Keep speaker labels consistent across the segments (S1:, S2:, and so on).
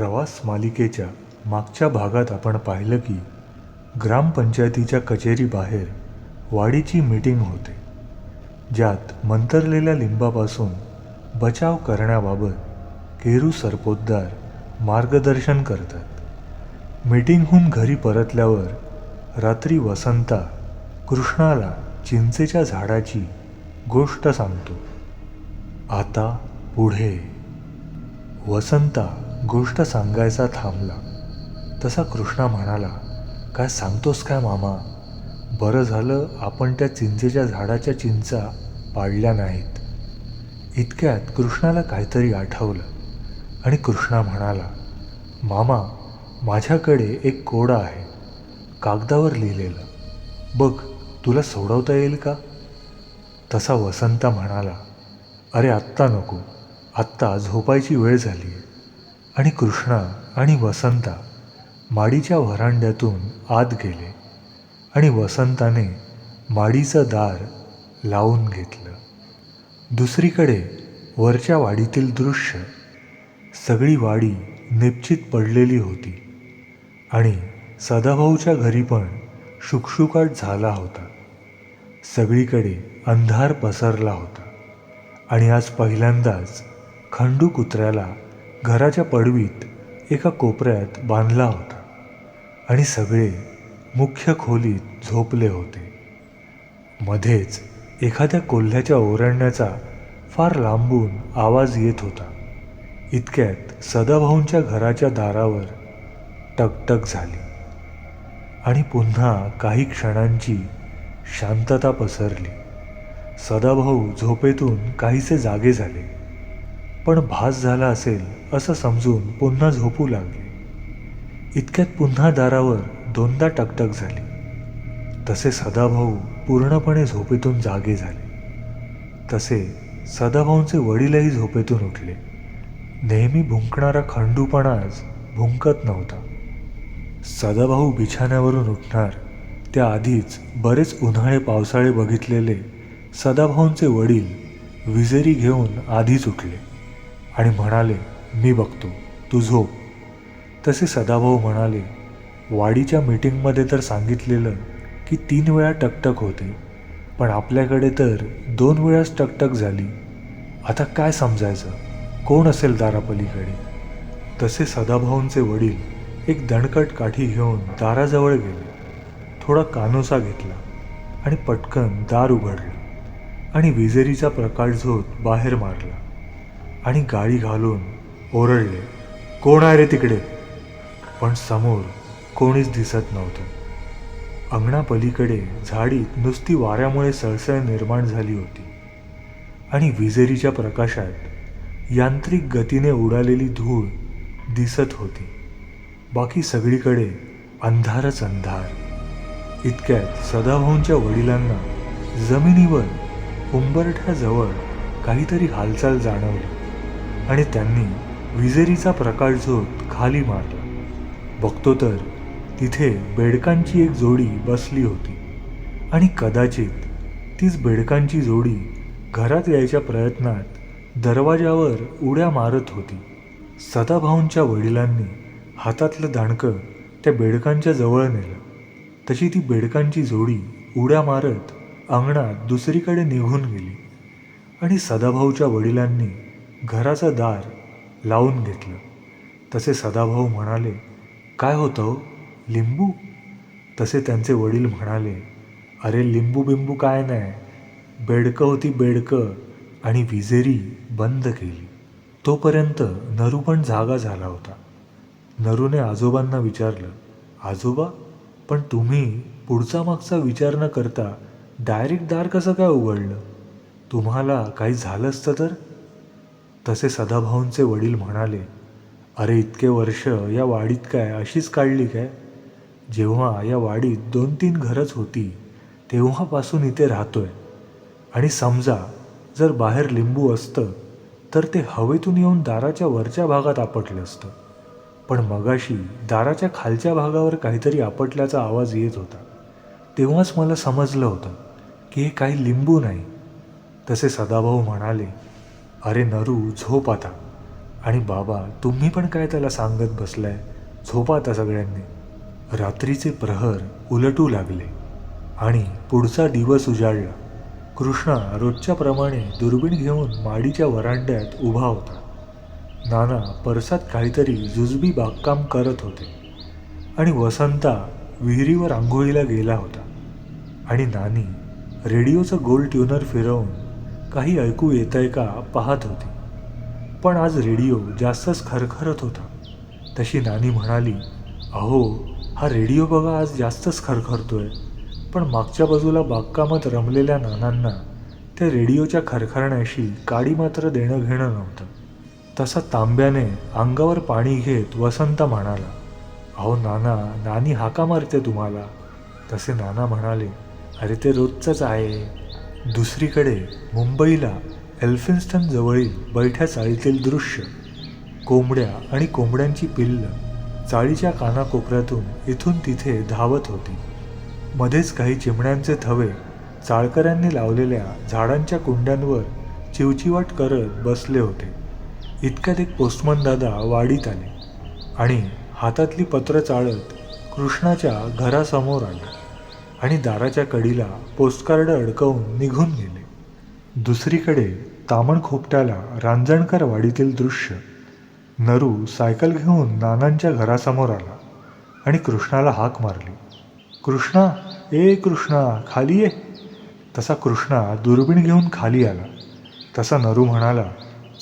S1: प्रवास मालिकेच्या मागच्या भागात आपण पाहिलं की ग्रामपंचायतीच्या कचेरीबाहेर वाडीची मीटिंग होते. ज्यात मंतरलेल्या लिंबापासून बचाव करण्याबाबत केरू सरपोतदार मार्गदर्शन करतात. मीटिंगहून घरी परतल्यावर रात्री वसंता कृष्णाला चिंचेच्या झाडाची गोष्ट सांगतो. आता पुढे. वसंता गोष्ट सांगायचा थांबला. तसा कृष्णा म्हणाला काय सांगतोस काय मामा? बरं झालं आपण त्या चिंचेच्या झाडाच्या चिंचा पाडल्या नाहीत. इतक्यात कृष्णाला काहीतरी आठवलं आणि कृष्णा म्हणाला मामा माझ्याकडे एक कोडा आहे. कागदावर लिहिलेलं. बघ तुला सोडवता येईल का? तसा वसंता म्हणाला अरे आत्ता नको. आत्ता झोपायची वेळ झाली आहे आणि कृष्णा आणि वसंता माडीच्या व्हरांड्यातून आत गेले आणि वसंताने माडीचं दार लावून घेतलं. दुसरीकडे वरच्या वाडीतील दृश्य सगळी वाडी निप्चित पडलेली होती आणि सदाभाऊच्या घरी पण शुकशुकाट झाला होता. सगळीकडे अंधार पसरला होता आणि आज पहिल्यांदाच खंडू कुत्र्याला घराच्या पडवीत एका कोपऱ्यात बांधला होता आणि सगळे मुख्य खोलीत झोपले होते. मध्येच एखाद्या कोल्ह्याच्या ओरडण्याचा फार लांबून आवाज येत होता. इतक्यात सदाभाऊंच्या घराच्या दारावर टकटक झाली आणि पुन्हा काही क्षणांची शांतता पसरली. सदाभाऊ झोपेतून काहीसे जागे झाले. पण भास झाला असेल असं समजून पुन्हा झोपू लागले. इतक्यात पुन्हा दारावर दोनदा टकटक झाली. तसे सदाभाऊ पूर्णपणे झोपेतून जागे झाले. तसे सदाभाऊंचे वडीलही झोपेतून उठले. नेहमी भुंकणारा खंडूपणाच भुंकत नव्हता. सदाभाऊ बिछाण्यावरून उठणार त्याआधीच बरेच उन्हाळे पावसाळे बघितलेले सदाभाऊंचे वडील विजेरी घेऊन आधीच उठले. आणि म्हणाले मी बघतो तू झोप. तसे सदाभाऊ म्हणाले वाडीच्या मीटिंगमध्ये तर सांगितलेलं की तीन वेळा टकटक होते पण आपल्याकडे तर दोन वेळाच टकटक झाली. आता काय समजायचं? कोण असेल दारापलीकडे? तसे सदाभाऊंचे वडील एक दणकट काठी घेऊन दाराजवळ गेले. थोडा कानोसा घेतला आणि पटकन दार उघडलं आणि विजेरीचा प्रकाशझोत बाहेर मारला. आणि गाळी घालून ओरडले कोण आहे रे तिकडे? पण समोर कोणीच दिसत नव्हतं. अंगणापलीकडे झाडीत नुसती वाऱ्यामुळे सळसळ निर्माण झाली होती. आणि विजेरीच्या प्रकाशात यांत्रिक गतीने उडालेली धूळ दिसत होती. बाकी सगळीकडे अंधारच अंधार. इतक्यात सदाभाऊंच्या वडिलांना जमिनीवर उंबरठ्याजवळ काहीतरी हालचाल जाणवली. आणि त्यांनी विजेरीचा प्रकाशझोत खाली मारला. बघतो तर तिथे बेडकांची एक जोडी बसली होती. आणि कदाचित तीच बेडकांची जोडी घरात यायच्या प्रयत्नात दरवाजावर उड्या मारत होती. सदाभाऊंच्या वडिलांनी हातातलं दाणकं त्या बेडकांच्या जवळ नेलं. तशी ती बेडकांची जोडी उड्या मारत अंगणात दुसरीकडे निघून गेली. आणि सदाभाऊच्या वडिलांनी घराचं दार लावून घेतलं. तसे सदाभाऊ म्हणाले काय होतं हो, लिंबू? तसे त्यांचे वडील म्हणाले अरे लिंबू बिंबू काय नाही. बेडकं होती बेडकं आणि विजेरी बंद केली. तोपर्यंत नरू पण जागा झाला होता. नरूने आजोबांना विचारलं आजोबा पण तुम्ही पुढचा मागचा विचार न करता डायरेक्ट दार कसं काय उघडलं? तुम्हाला काही झालं असतं तर? तसे सदाभाऊंचे वडील म्हणाले अरे इतके वर्ष या वाडीत काय अशीच काढली काय? जेव्हा या वाडीत दोन तीन घरच होती तेव्हापासून इथे राहतोय. आणि समजा जर बाहेर लिंबू असतं तर ते हवेतून येऊन दाराच्या वरच्या भागात आपटलं असतं. पण मगाशी दाराच्या खालच्या भागावर काहीतरी आपटल्याचा आवाज येत होता. तेव्हाच मला समजलं होतं की हे काही लिंबू नाही. तसे सदाभाऊ म्हणाले अरे नरू झोप आता. आणि बाबा तुम्ही पण काय त्याला सांगत बसलाय? झोप आता सगळ्यांनी. रात्रीचे प्रहर उलटू लागले. आणि पुढचा दिवस उजाडला कृष्णा रोजच्याप्रमाणे दुर्बीण घेऊन माडीच्या वरांड्यात उभा होता. नाना परसात काहीतरी जुजबी बागकाम करत होते. आणि वसंता विहिरीवर आंघोळीला गेला होता. आणि नानी रेडिओचं गोल ट्युनर फिरवून काही ऐकू येतंय का पाहत होती. पण आज रेडिओ जास्तच खरखरत होता. तशी नानी म्हणाली अहो हा रेडिओ बघा आज जास्तच खरखरतोय. पण मागच्या बाजूला बागकामात रमलेल्या नानांना त्या रेडिओच्या खरखरण्याशी काडी मात्र देणं घेणं नव्हतं. तसा तांब्याने अंगावर पाणी घेत वसंत म्हणाला अहो नाना नानी हाका मारते तुम्हाला. तसे नाना म्हणाले अरे ते रोजचंच आहे. दुसरीकडे मुंबईला एल्फिन्स्टन जवळील बैठ्या चाळीतील दृश्य कोंबड्या आणि कोंबड्यांची पिल्लं चाळीच्या कानाकोपऱ्यातून इथून तिथे धावत होती. मध्येच काही चिमण्यांचे थवे चाळकऱ्यांनी लावलेल्या झाडांच्या कुंड्यांवर चिवचिवाट करत बसले होते. इतक्यात एक पोस्टमन दादा वाडीत आले आणि हातातली पत्र चाळत कृष्णाच्या घरासमोर आले. आणि दाराच्या कडीला पोस्टकार्ड अडकवून निघून गेले. दुसरीकडे तामण खोपट्याला रांजणकर वाडीतील दृश्य. नरू सायकल घेऊन नानांच्या घरासमोर आला आणि कृष्णाला हाक मारली. कृष्णा ए कृष्णा खाली ये. तसा कृष्णा दुर्बीण घेऊन खाली आला. तसा नरू म्हणाला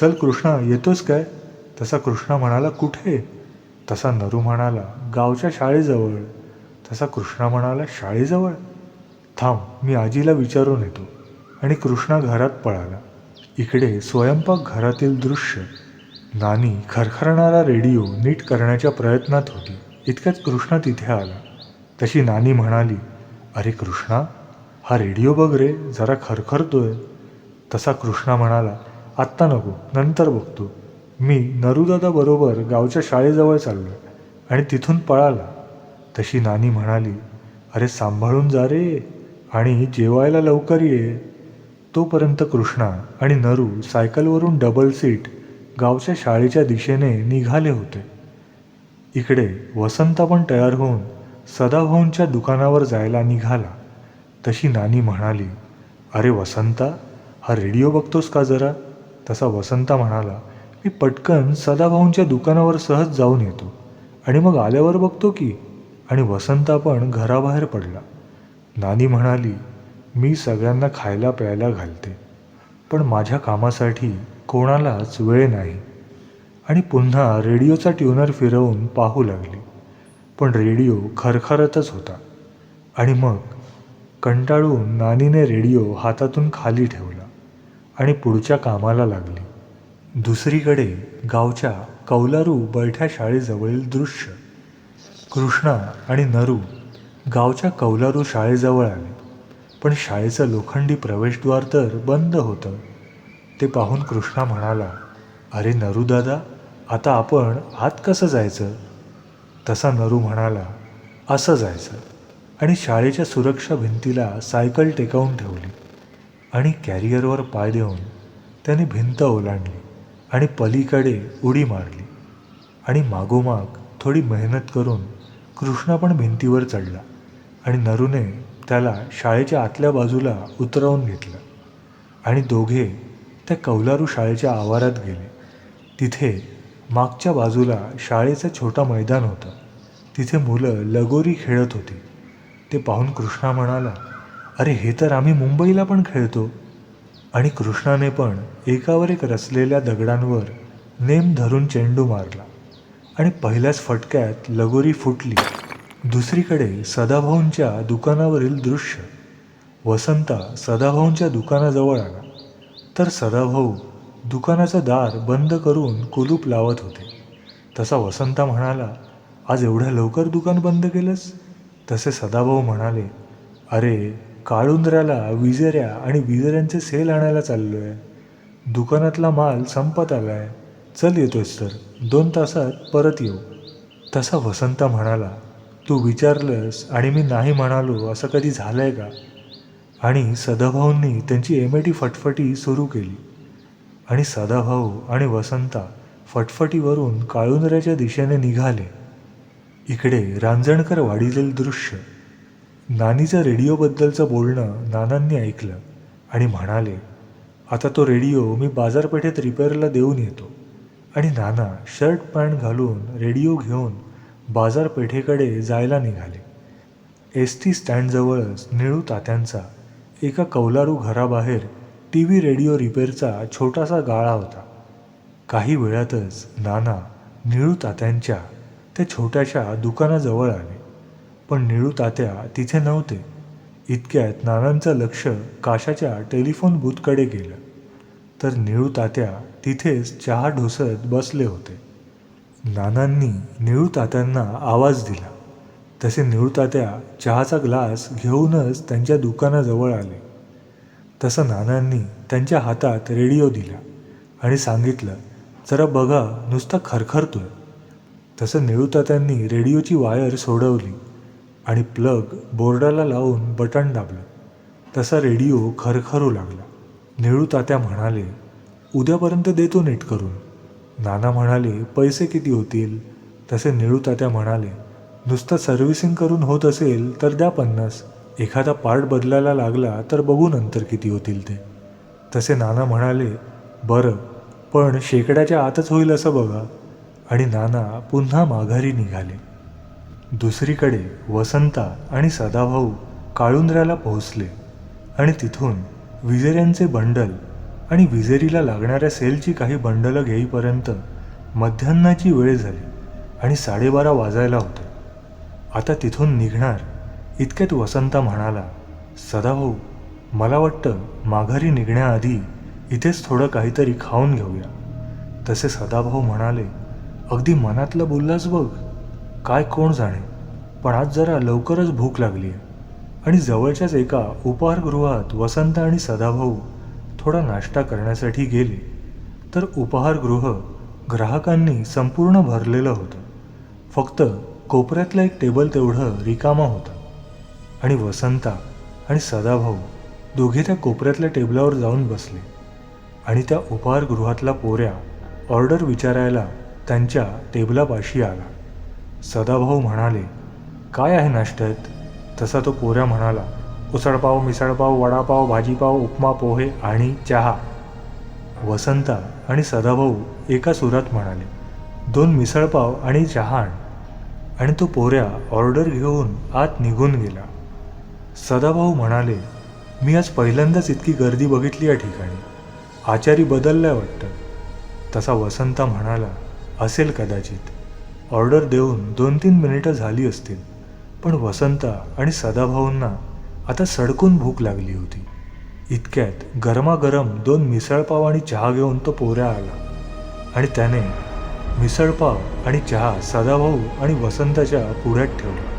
S1: चल कृष्णा येतोच काय? तसा कृष्णा म्हणाला कुठे? तसा नरू म्हणाला गावच्या शाळेजवळ. तसा कृष्णा म्हणाला शाळेजवळ. थांब मी आजीला विचारून येतो. आणि कृष्णा घरात पळाला. इकडे स्वयंपाक घरातील दृश्य. नानी खरखरणारा रेडिओ नीट करण्याच्या प्रयत्नात होती. इतक्याच कृष्णा तिथे आला. तशी नानी म्हणाली अरे कृष्णा हा रेडिओ बघ रे जरा खरखरतोय. तसा कृष्णा म्हणाला आत्ता नको नंतर बघतो. मी नरुदादा बरोबर गावच्या शाळेजवळ चाललो आणि तिथून पळाला. तशी नानी म्हणाली अरे सांभाळून जा रे आणि जेवायला लवकर ये. तोपर्यंत कृष्णा आणि नरू सायकलवरून डबल सीट गावच्या शाळेच्या दिशेने निघाले होते. इकडे वसंत पण तयार होऊन सदाभाऊंच्या दुकानावर जायला निघाला. तशी नानी म्हणाली अरे वसंता हा रेडिओ बघतोस का जरा? तसा वसंता म्हणाला मी पटकन सदाभाऊंच्या दुकानावर सहज जाऊन येतो आणि मग आल्यावर बघतो की आणि वसंत पण घराबाहेर पडला. नानी म्हणाली मी सगळ्यांना खायला प्यायला घालते पण माझ्या कामासाठी कोणालाच वेळ नाही. आणि पुन्हा रेडिओचा ट्युनर फिरवून पाहू लागली. पण रेडिओ खरखरतच होता. आणि मग कंटाळून नानीने रेडिओ हातातून खाली ठेवला आणि पुढच्या कामाला लागली. दुसरीकडे गावच्या कौलारू बैठ्या शाळेजवळील दृश्य. कृष्णा आणि नरू गावच्या कौलारू शाळेजवळ आले. पण शाळेचं लोखंडी प्रवेशद्वार तर बंद होतं. ते पाहून कृष्णा म्हणाला अरे नरू दादा आता आपण आत कसं जायचं? तसा नरू म्हणाला असं जायचं. आणि शाळेच्या सुरक्षा भिंतीला सायकल टेकावून ठेवली आणि कॅरियरवर पाय देऊन त्याने भिंत ओलांडली आणि पलीकडे उडी मारली आणि मागोमाग थोडी मेहनत करून कृष्णा पण भिंतीवर चढला आणि नरूने त्याला शाळेच्या आतल्या बाजूला उतरवून घेतलं. आणि दोघे त्या कौलारू शाळेच्या आवारात गेले. तिथे मागच्या बाजूला शाळेचं छोटं मैदान होतं. तिथे मुलं लगोरी खेळत होती. ते पाहून कृष्णा म्हणाला अरे हे तर आम्ही मुंबईला पण खेळतो. आणि कृष्णाने पण एकावर एक रचलेल्या दगडांवर नेम धरून चेंडू मारला. आणि पहिल्याच फटक्यात लगोरी फुटली. दुसरीकडे सदाभाऊंच्या दुकानावरील दृश्य. वसंता सदाभाऊंच्या दुकानाजवळ आला. तर सदाभाऊ दुकानाचं दार बंद करून कुलूप लावत होते. तसा वसंता म्हणाला आज एवढ्या लवकर दुकान बंद केलंस? तसे सदाभाऊ म्हणाले अरे काळुंदऱ्याला विजेऱ्या आणि विजेऱ्यांचे सेल आणायला चाललो आहे दुकानातला माल संपत आला आहे चल येतोयस तर. दोन तासात परत येऊ. तसा वसंत म्हणाला तू विचारलंस आणि मी नाही म्हणालो असं कधी झालं आहे का? आणि सदाभाऊंनी त्यांची एम ए टी फटफटी सुरू केली. आणि सदाभाऊ आणि वसंता फटफटीवरून काळुंदऱ्याच्या दिशेने निघाले. इकडे रांजणकर वाढिलेलं दृश्य. नानीचं रेडिओबद्दलचं बोलणं नानांनी ऐकलं आणि म्हणाले आता तो रेडिओ मी बाजारपेठेत रिपेअरला देऊन येतो. आणि नाना शर्ट पॅन्ट घालून रेडिओ घेऊन बाजारपेठेकडे जायला निघाले. एस टी स्टँडजवळच निळू तात्यांचा एका कौलारू घराबाहेर टी व्ही रेडिओ रिपेअरचा छोटासा गाळा होता. काही वेळातच नाना निळू तात्यांच्या त्या छोट्याशा दुकानाजवळ आले. पण निळू तात्या तिथे नव्हते. इतक्यात नानांचं लक्ष काशाच्या टेलिफोन बूथकडे गेलं. तर निळू तात्या तिथेच चहा ढोसत बसले होते. नानांनी निळू तात्यांना आवाज दिला. तसे निळू तात्या चहाचा ग्लास घेऊनच त्यांच्या दुकानाजवळ आले. तसं नानांनी त्यांच्या हातात रेडिओ दिला आणि सांगितलं जरा बघा नुसता खरखरतोय. तसं निळूतात्यांनी रेडिओची वायर सोडवली आणि प्लग बोर्डाला लावून बटण दाबलं. तसा रेडिओ खरखरू लागला. निळूतात्या म्हणाले उद्यापर्यंत देतो नीट करून. नाना म्हणाले पैसे किती होतील? तसे निळूतात्या म्हणाले नुसतं सर्व्हिसिंग करून होत असेल तर द्या पन्नास. एखादा पार्ट बदलायला लागला तर बघू नंतर किती होतील ते. तसे नाना म्हणाले बरं पण शेकड्याच्या आतच होईल असं बघा. आणि नाना पुन्हा माघारी निघाले. दुसरीकडे वसंता आणि सदाभाऊ काळुंद्र्याला पोहोचले आणि तिथून विजेऱ्यांचे बंडल आणि विजेरीला लागणाऱ्या सेलची काही बंडलं घेईपर्यंत मध्यान्नाची वेळ झाली आणि साडेबारा वाजायला होते. आता तिथून निघणार इतक्यात वसंता म्हणाला सदाभाऊ मला वाटतं माघारी निघण्याआधी इथेच थोडं काहीतरी खाऊन घेऊया. तसे सदाभाऊ म्हणाले अगदी मनातलं बोललास बघ. काय कोण जाणे? पण आज जरा लवकरच भूक लागली आहे आणि जवळच्याच एका उपहारगृहात वसंत आणि सदाभाऊ थोडा नाश्ता करण्यासाठी गेले तर उपाहारगृह ग्राहकांनी संपूर्ण भरलेलं होतं. फक्त कोपऱ्यातलं एक टेबल तेवढं रिकामा होतं. आणि वसंता आणि सदाभाऊ दोघे त्या कोपऱ्यातल्या टेबलावर जाऊन बसले. आणि त्या उपहारगृहातला पोऱ्या ऑर्डर विचारायला त्यांच्या टेबलापाशी आला. सदाभाऊ म्हणाले काय आहे नाश्त्यात? तसा तो पोऱ्या म्हणाला उसळपाव मिसळपाव वडापाव भाजीपाव उपमा पोहे आणि चहा. वसंता आणि सदाभाऊ एका सुरात म्हणाले दोन मिसळपाव आणि चहा आणि. तो पोऱ्या ऑर्डर घेऊन आत निघून गेला. सदाभाऊ म्हणाले मी आज पहिल्यांदाच इतकी गर्दी बघितली या ठिकाणी. आचारी बदललाय वाटतं. तसा वसंत म्हणाला असेल कदाचित. ऑर्डर देऊन दोन तीन मिनिटं झाली असतील. पण वसंता आणि सदाभाऊंना आता सडकून भूक लागली होती. इतक्यात गरमागरम दोन मिसळपाव आणि चहा घेऊन तो पोऱ्या आला. आणि त्याने मिसळपाव आणि चहा सदाभाऊ आणि वसंताच्या पुढ्यात ठेवला.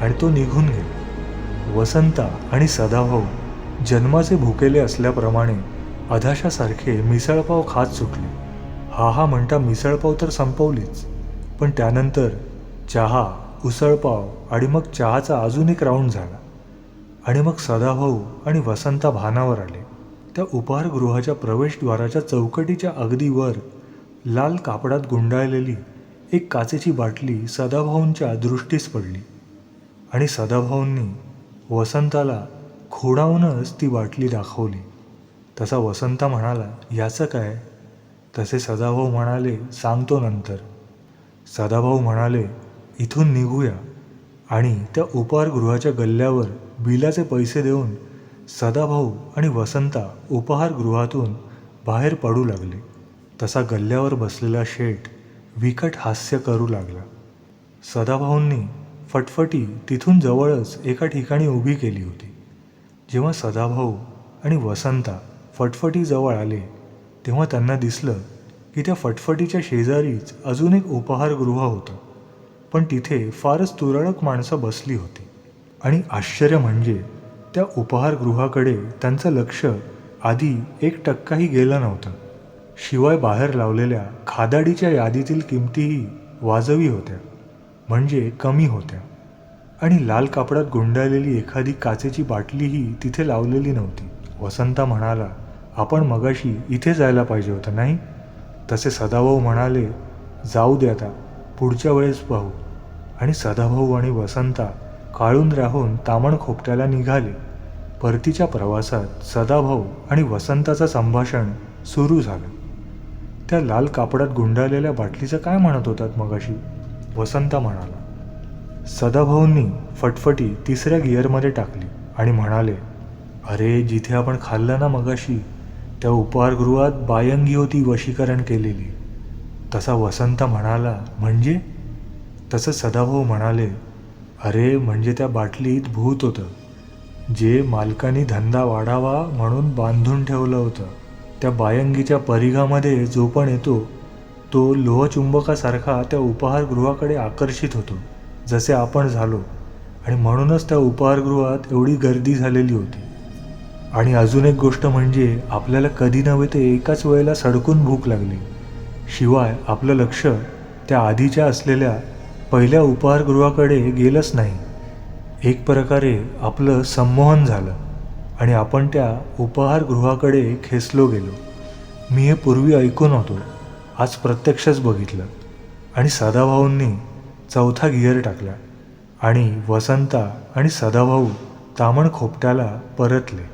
S1: आणि तो निघून गेला. वसंता आणि सदाभाऊ जन्माचे भुकेले असल्याप्रमाणे अधाशासारखे मिसळपाव खात सुटले. हा हा म्हणता मिसळपाव तर संपवलीच. पण त्यानंतर चहा उसळपाव आणि मग चहाचा अजून एक राऊंड झाला. आणि मग सदाभाऊ आणि वसंता भानावर आले. त्या उपहारगृहाच्या प्रवेशद्वाराच्या चौकटीच्या अगदी वर लाल कापडात गुंडाळलेली एक काचेची बाटली सदाभाऊंच्या दृष्टीस पडली. आणि सदाभाऊंनी वसंताला खोडावूनच ती बाटली दाखवली. तसा वसंता म्हणाला याचं काय? तसे सदाभाऊ म्हणाले सांगतो नंतर. सदाभाऊ म्हणाले इथून निघूया. आणि त्या उपहारगृहाच्या गल्ल्यावर बिलाचे पैसे देऊन सदाभाऊ आणि वसंता उपहारगृहातून बाहेर पडू लागले. तसा गल्ल्यावर बसलेला शेठ विकट हास्य करू लागला. सदाभाऊंनी फटफटी तिथून जवळच एका ठिकाणी उभी केली होती. जेव्हा सदाभाऊ आणि वसंता फटफटीजवळ आले तेव्हा त्यांना दिसलं की त्या फटफटीच्या शेजारीच अजून एक उपहारगृह होतं. पण तिथे फारच तुरळक माणसं बसली होती. आणि आश्चर्य म्हणजे त्या उपहारगृहाकडे त्यांचं लक्ष आधी एक टक्काही गेलं नव्हतं. शिवाय बाहेर लावलेल्या खादाडीच्या यादीतील किमतीही वाजवी होत्या म्हणजे कमी होत्या. आणि लाल कापडात गुंडाळलेली एखादी काचेची बाटलीही तिथे लावलेली नव्हती. वसंता म्हणाला आपण मगाशी इथे जायला पाहिजे होतं नाही? तसे सदाभाऊ म्हणाले जाऊ दे आता पुढच्या वेळेस पाहू. आणि सदाभाऊ आणि वसंता काळून राहून तामण खोपट्याला निघाले. परतीच्या प्रवासात सदाभाऊ आणि वसंताचं संभाषण सुरू झालं. त्या लाल कापडात गुंडाळलेल्या बाटलीचं काय म्हणत होतात मगाशी? वसंत म्हणाला सदाभाऊंनी फटफटी तिसऱ्या गिअरमध्ये टाकली आणि म्हणाले अरे जिथे आपण खाल्लं ना मगाशी त्या उपहारगृहात बायंगी होती वशीकरण केलेली. तसा वसंत म्हणाला म्हणजे? तसं सदाभाऊ म्हणाले अरे म्हणजे त्या बाटलीत भूत होतं जे मालकानी धंदा वाढावा म्हणून बांधून ठेवलं होतं. त्या बायंगीच्या परिघामध्ये जो पण येतो तो लोहचुंबकासारखा त्या उपहारगृहाकडे आकर्षित होतो जसे आपण झालो. आणि म्हणूनच त्या उपहारगृहात एवढी गर्दी झालेली होती. आणि अजून एक गोष्ट म्हणजे आपल्याला कधी नव्हे ते एकाच वेळेला सडकून भूक लागली. शिवाय आपलं लक्ष त्या आधीच्या असलेल्या पहिल्या उपहारगृहाकडे गेलंच नाही. एक प्रकारे आपलं संमोहन झालं आणि आपण त्या उपहारगृहाकडे खेचलो गेलो. मी हे पूर्वी ऐकून होतो आज प्रत्यक्षच बघितलं आणि सदाभाऊंनी चौथा गिअर टाकला आणि वसंता आणि सदाभाऊ तामण खोपट्याला परतले.